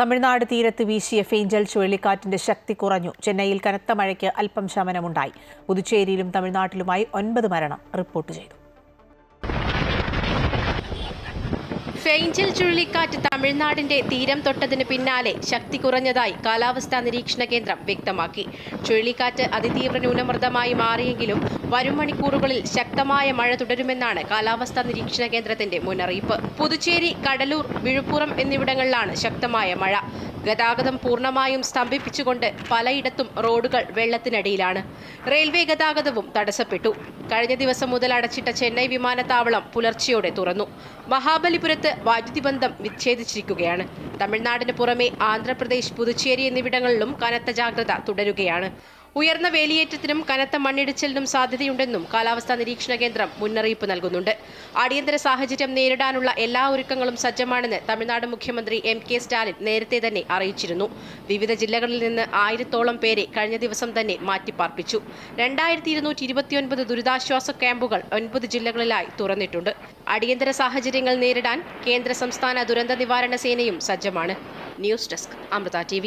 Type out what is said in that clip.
തമിഴ്നാട് തീരത്ത് വീശിയ ഫെയ്ഞ്ചൽ ചുഴലിക്കാറ്റിന്റെ ശക്തി കുറഞ്ഞു. ചെന്നൈയിൽ കനത്ത മഴയ്ക്ക് അല്പം ശമനമുണ്ടായി. പുതുച്ചേരിയിലും തമിഴ്നാട്ടിലുമായി ഒൻപത് മരണം റിപ്പോർട്ട് ചെയ്തു. ഫെയ്ഞ്ചൽ ചുഴലിക്കാറ്റ് തമിഴ്നാടിന്റെ തീരം തൊട്ടതിന് പിന്നാലെ ശക്തി കുറഞ്ഞതായി കാലാവസ്ഥാ നിരീക്ഷണ കേന്ദ്രം വ്യക്തമാക്കി. ചുഴലിക്കാറ്റ് അതിതീവ്ര ന്യൂനമർദ്ദമായി മാറിയെങ്കിലും വരും മണിക്കൂറുകളിൽ ശക്തമായ മഴ തുടരുമെന്നാണ് കാലാവസ്ഥാ നിരീക്ഷണ കേന്ദ്രത്തിന്റെ മുന്നറിയിപ്പ്. പുതുച്ചേരി കടലൂർ വിഴുപ്പുറം എന്നിവിടങ്ങളിലാണ് ശക്തമായ മഴ. ഗതാഗതം പൂർണമായും സ്തംഭിപ്പിച്ചുകൊണ്ട് പലയിടത്തും റോഡുകൾ വെള്ളത്തിനടിയിലാണ്. റെയിൽവേ ഗതാഗതവും തടസ്സപ്പെട്ടു. കഴിഞ്ഞ ദിവസം മുതൽ അടച്ചിട്ട ചെന്നൈ വിമാനത്താവളം പുലർച്ചയോടെ തുറന്നു. മഹാബലിപുരത്ത് വൈദ്യുതി ബന്ധം വിച്ഛേദിച്ചിരിക്കുകയാണ്. തമിഴ്നാടിന് പുറമെ ആന്ധ്രാപ്രദേശ് പുതുച്ചേരി എന്നിവിടങ്ങളിലും കനത്ത ജാഗ്രത തുടരുകയാണ്. ഉയർന്ന വേലിയേറ്റത്തിനും കനത്ത മണ്ണിടിച്ചിലിനും സാധ്യതയുണ്ടെന്നും കാലാവസ്ഥാ നിരീക്ഷണ കേന്ദ്രം മുന്നറിയിപ്പ് നൽകുന്നുണ്ട്. അടിയന്തര സാഹചര്യം നേരിടാനുള്ള എല്ലാ ഒരുക്കങ്ങളും സജ്ജമാണെന്ന് തമിഴ്നാട് മുഖ്യമന്ത്രി എം കെ സ്റ്റാലിൻ നേരത്തെ തന്നെ അറിയിച്ചിരുന്നു. വിവിധ ജില്ലകളിൽ നിന്ന് ആയിരത്തോളം പേരെ കഴിഞ്ഞ ദിവസം തന്നെ മാറ്റിപ്പാർപ്പിച്ചു. രണ്ടായിരത്തി ഇരുന്നൂറ്റി ഇരുപത്തിയൊൻപത് ദുരിതാശ്വാസ ക്യാമ്പുകൾ ഒൻപത് ജില്ലകളിലായി തുറന്നിട്ടുണ്ട്. അടിയന്തര സാഹചര്യങ്ങൾ നേരിടാൻ കേന്ദ്ര സംസ്ഥാന ദുരന്ത നിവാരണ സേനയും സജ്ജമാണ്. News desk Amrutha T